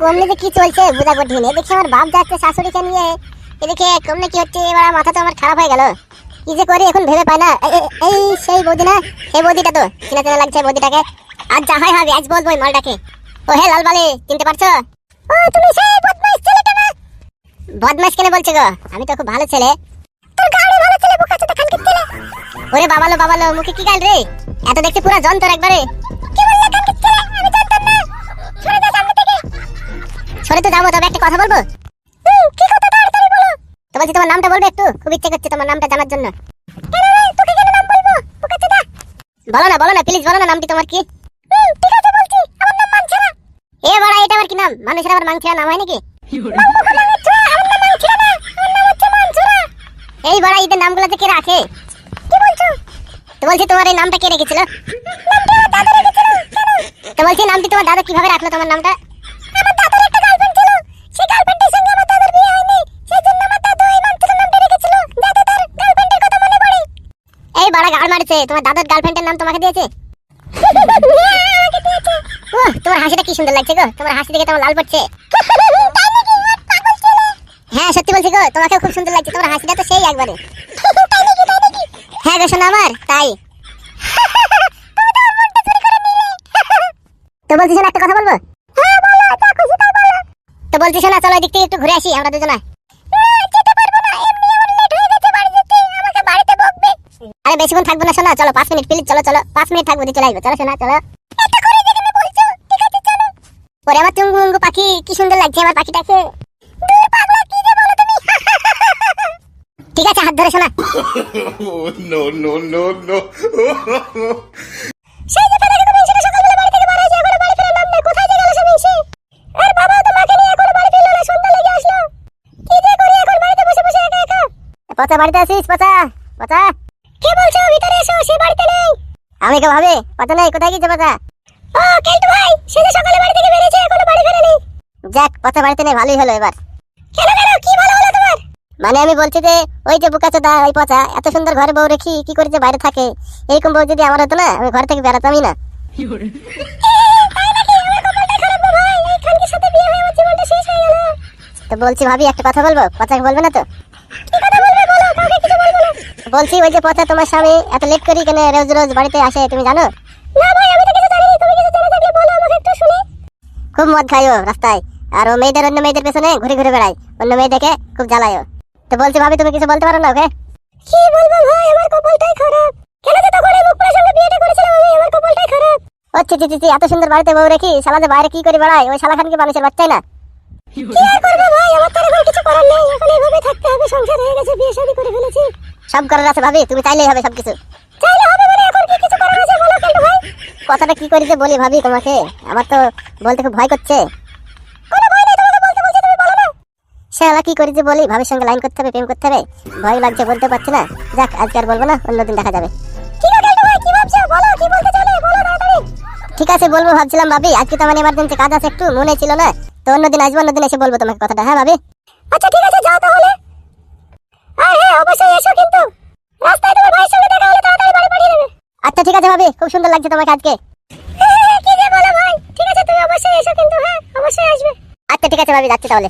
কমলে যে কি চলছে, বুঝা কঠিন। আমার বাপ যাচ্ছে শাশুড়িকে নিয়ে। এদিকে কমলে কি হচ্ছে, এবার মাথা তো আমার খারাপ হয়ে গেল। কি যে করি, এখন ভেবে পাই না। এই সেই বৌদি না, সেই বৌদিটা তো। চিনা লাগছে বৌদিটাকে। যা হয় হবে আজ বলব ওই মালটাকে। ও হে লালবালি চিনতে পারছ? ও, তুমি সেই বদমাইশ ছেলেটা না? বদমাইশ কেন বলছো গো? আমি তো খুব ভালো ছেলে। তোর গাড়ি ভালো ছেলে ছেলে। ওরে বাবালো বাবালো, মুখে কি গাল রে? এত দেখতে পুরো যন্ত্র একবারে। একটা কথা বলব? কি কথা তাড়াতাড়ি বলো। তো বলছি তোমার নামটা বলবে একটু, খুব ইচ্ছে করছে তোমার নামটা জানার জন্য। তোকে কেন নাম বলব? বলো না বলো না প্লিজ বলো না নামটি তোমার কি? ঠিক আছে বলছি, আমার নাম মানছাড়া এ বড়া, এটা আবার কি নাম? মানুষের আবার মাংছাড়া নাম হয় নাকি? এই বড়া, ঈদের নামগুলো কে রাখে? কি বলছো? তো বলছি তোমার এই নামটা কে রেখেছিল? তো বলছি নামটি তোমার দাদা কীভাবে রাখল তোমার নামটা? এই মারছে। তোমার দাদার গার্লফ্রেন্ডের নাম তোমাকে দিয়েছে? তোমার হাসিটা কি সুন্দর লাগছে গো। তোমার হাসি দেখে তোমার লাল পড়ছে। হ্যাঁ সত্যি বলছি গো তোমাকে খুব সুন্দর লাগছে। তোমার হাসিটা তো সেই একবারে। হ্যাঁ গো শোনো আমার, তাই। তো বলছি শোনো, একটা কথা বলব? তো বলছি শোনা, চলো এদিক থেকে একটু ঘুরে আসি, আমরা দুজনা। না চলো পাঁচ মিনিট প্লিজ চলো চলো পাঁচ মিনিট থাকব চলে আসব চলো শোনা চলো। ওরে আমার তুঙ্গু উঙ্গু পাখি কি সুন্দর লাগছে আমার পাখিটাকে। ঠিক আছে হাত ধরে শোনা পচা বাড়িতে আছিস? পচা পচা। কে বলছো? ভিতরে এসো সে বাড়িতে নেই। আমি কে ভাবে পচা নেই কোথায় গেছে পচা ও কেলটু ভাই সে যে সকালে বাড়ি থেকে বেরিয়েছে এখনও বাড়ি ফেরেনি। যাক পচা বাড়িতে নেই ভালোই হলো এবার। কেন কেন কি ভালো হলো তোমার? মানে আমি বলছি যে ওই যে বুকা চোদা ওই পচা এত সুন্দর ঘরে বউ রেখি কি করে যে বাইরে থাকে? এরকম বউ যদি আমার হতো না আমি ঘর থেকে বেরোতামই না। তো বলছি ভাবি একটা কথা বলব? পচাকে বলবে না তো? বলছি ওই যে পচা তোমার স্বামী এত লেট করি কেন রোজ রোজ বাড়িতে আসে তুমি জানো? না ভাই আমি তো কিছু জানি তুমি কিছু জেনে থাকলে বলো আমাকে একটু শুনি। খুব মদ খাইও রাস্তায় আর ও মেয়েদের অন্য মেয়েদের পেছনে ঘুরে ঘুরে বেড়ায় অন্য মেয়ে দেখে খুব জ্বালায়ও। তো বলছি ভাবি তুমি কিছু বলতে পারো না ওকে? কি বলব ভাই আমার কপালটাই খারাপ। কেন যে তখন এই মুখপুরের সঙ্গে বিয়েটা করেছিলাম আমি আমার কপালটাই খারাপ। ও ছি ছি, ছি এত সুন্দর বাড়িতে বউ রেখি শালা যে বাইরে কি করে বেড়ায়? ওই শালা খান কি মানুষের বাচ্চাই না? কি আর করব ভাই আমার তো এখন কিছু করার নেই এখন এইভাবে থাকতে হবে সংসার হয়ে গেছে বিয়ে শাদী করে ফেলেছি। সব করার আছে ভাবি, তুমি চাইলেই হবে সবকিছু। চাইলে হবে মানে এখন কি কিছু করার আছে বলো কেন ভাই কথাটা কি করে বলি ভাবি তোমাকে? আমার তো বলতে খুব ভয় করছে। কোনো ভয় নেই, তোমাকে বলতে বলছি, তুমি বলো না। শালা, কি করি বলি? ভাবির সঙ্গে লাইন করতে হবে, প্রেম করতে হবে। ভয় লাগছে বলতে পারছি না। যাক, আজকে আর বলব না অন্যদিন দেখা যাবে। ঠিক আছে ভাই, কি ভাবছ? বলো, কি বলতে চলে বলো তাড়াতাড়ি। ঠিক আছে, বলব, ভাবছিলাম ভাবি, আজকে তো আমার এমার্জেন্সি কাজ আছে একটু, মনে ছিল না। তো অন্যদিন আসব অন্যদিন এসে বলব তোমাকে কথাটা হ্যাঁ ভাবি? আচ্ছা ঠিক আছে, যাও তাহলে হ্যাঁ হ্যাঁ অবশ্যই এসো কিন্তু রাস্তায় তোমার ভাইয়ের সঙ্গে দেখা হলে তাড়াতাড়ি বাড়ি পাঠিয়ে দেবে আচ্ছা ঠিক আছে ভাবি খুব সুন্দর লাগছে তোমাকে আজকে। কি যে বলো ভাই ঠিক আছে তুমি অবশ্যই এসো কিন্তু হ্যাঁ অবশ্যই আসবে। আচ্ছা ঠিক আছে ভাবি যাচ্ছি তাহলে।